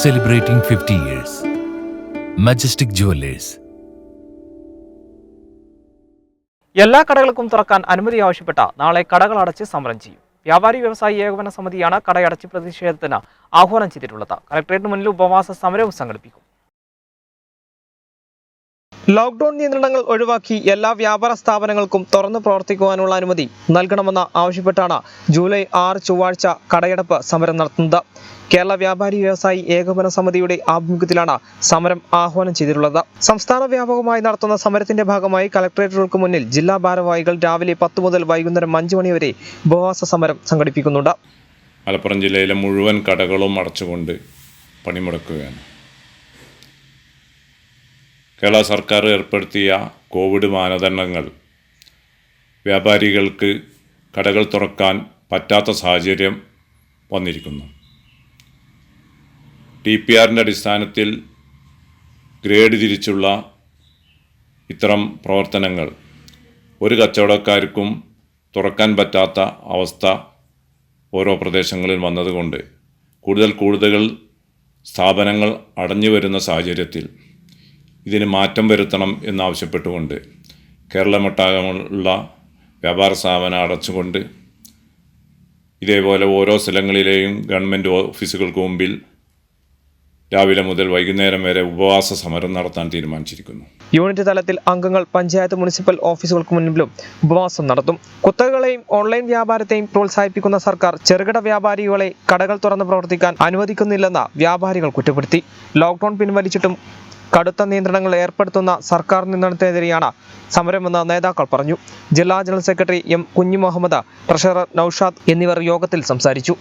celebrating 50 years. Majestic Jewelers. എല്ലാ കടകൾക്കും തുറക്കാൻ അനുമതി ആവശ്യപ്പെട്ട നാളെ കടകൾ അടച്ച് സമരം ചെയ്യും വ്യാപാരി വ്യവസായി ഏകോപന സമിതിയാണ് കടയടച്ച് പ്രതിഷേധത്തിന് ആഹ്വാനം ചെയ്തിട്ടുള്ളത് കലക്ടറേറ്റിന് മുന്നിൽ ഉപവാസ സമരവും സംഘടിപ്പിക്കും ലോക്ഡൌൺ നിയന്ത്രണങ്ങൾ ഒഴിവാക്കി എല്ലാ വ്യാപാര സ്ഥാപനങ്ങൾക്കും തുറന്നു പ്രവർത്തിക്കുവാനുള്ള അനുമതി നൽകണമെന്ന് ആവശ്യപ്പെട്ടാണ് ജൂലൈ ആറ് ചൊവ്വാഴ്ച കടയടപ്പ് സമരം നടത്തുന്നത്. കേരള വ്യാപാരി വ്യവസായി ഏകോപന സമിതിയുടെ ആഭിമുഖ്യത്തിലാണ് സമരം ആഹ്വാനം ചെയ്തിട്ടുള്ളത്. സംസ്ഥാന വ്യാപകമായി നടത്തുന്ന സമരത്തിന്റെ ഭാഗമായി കലക്ടറേറ്റുകൾക്ക് മുന്നിൽ ജില്ലാ ഭാരവാഹികൾ രാവിലെ പത്ത് മുതൽ വൈകുന്നേരം അഞ്ച് മണി വരെ ഉപവാസ സമരം സംഘടിപ്പിക്കുന്നുണ്ട്. മലപ്പുറം ജില്ലയിലെ മുഴുവൻ കടകളും അടച്ചുകൊണ്ട് പണിമുടക്കുകയാണ്. കേരള സർക്കാർ ഏർപ്പെടുത്തിയ കോവിഡ് മാനദണ്ഡങ്ങൾ വ്യാപാരികൾക്ക് കടകൾ തുറക്കാൻ പറ്റാത്ത സാഹചര്യം വന്നിരിക്കുന്നു. ടി പി ആറിന്റെ അടിസ്ഥാനത്തിൽ ഗ്രേഡ് തിരിച്ചുള്ള ഇത്തരം പ്രവർത്തനങ്ങൾ ഒരു കച്ചവടക്കാർക്കും തുറക്കാൻ പറ്റാത്ത അവസ്ഥ ഓരോ പ്രദേശങ്ങളിൽ വന്നതുകൊണ്ട് കൂടുതൽ കൂടുതൽ സ്ഥാപനങ്ങൾ അടഞ്ഞു വരുന്ന സാഹചര്യത്തിൽ ഇതിന് മാറ്റം വരുത്തണം എന്നാവശ്യപ്പെട്ടുകൊണ്ട് കേരളമൊട്ടാകമുള്ള വ്യാപാര സ്ഥാപനം അടച്ചുകൊണ്ട് ഇതേപോലെ ഓരോ സ്ഥലങ്ങളിലെയും ഗവൺമെന്റ് ഓഫീസുകൾക്ക് മുമ്പിൽ രാവിലെ മുതൽ വൈകുന്നേരം വരെ ഉപവാസ സമരം നടത്താൻ തീരുമാനിച്ചിരിക്കുന്നു. യൂണിറ്റ് തലത്തിൽ അംഗങ്ങൾ പഞ്ചായത്ത് മുനിസിപ്പൽ ഓഫീസുകൾക്ക് മുന്നിലും ഉപവാസം നടത്തും. കുത്തകകളെയും ഓൺലൈൻ വ്യാപാരത്തെയും പ്രോത്സാഹിപ്പിക്കുന്ന സർക്കാർ ചെറുകിട വ്യാപാരികളെ കടകൾ തുറന്ന് പ്രവർത്തിക്കാൻ അനുവദിക്കുന്നില്ലെന്ന വ്യാപാരികൾ കുറ്റപ്പെടുത്തി. ലോക്ക്ഡൌൺ പിൻവലിച്ചിട്ടും കടുത്ത നിയന്ത്രണങ്ങൾ ഏർപ്പെടുത്തുന്ന സർക്കാർ നിയന്ത്രണത്തിനെതിരെയാണ് സമരമെന്ന് നേതാക്കൾ പറഞ്ഞു. ജില്ലാ ജനറൽ സെക്രട്ടറി എം കുഞ്ഞു മുഹമ്മദ് ട്രഷറർ നൌഷാദ് എന്നിവർ യോഗത്തിൽ സംസാരിച്ചു.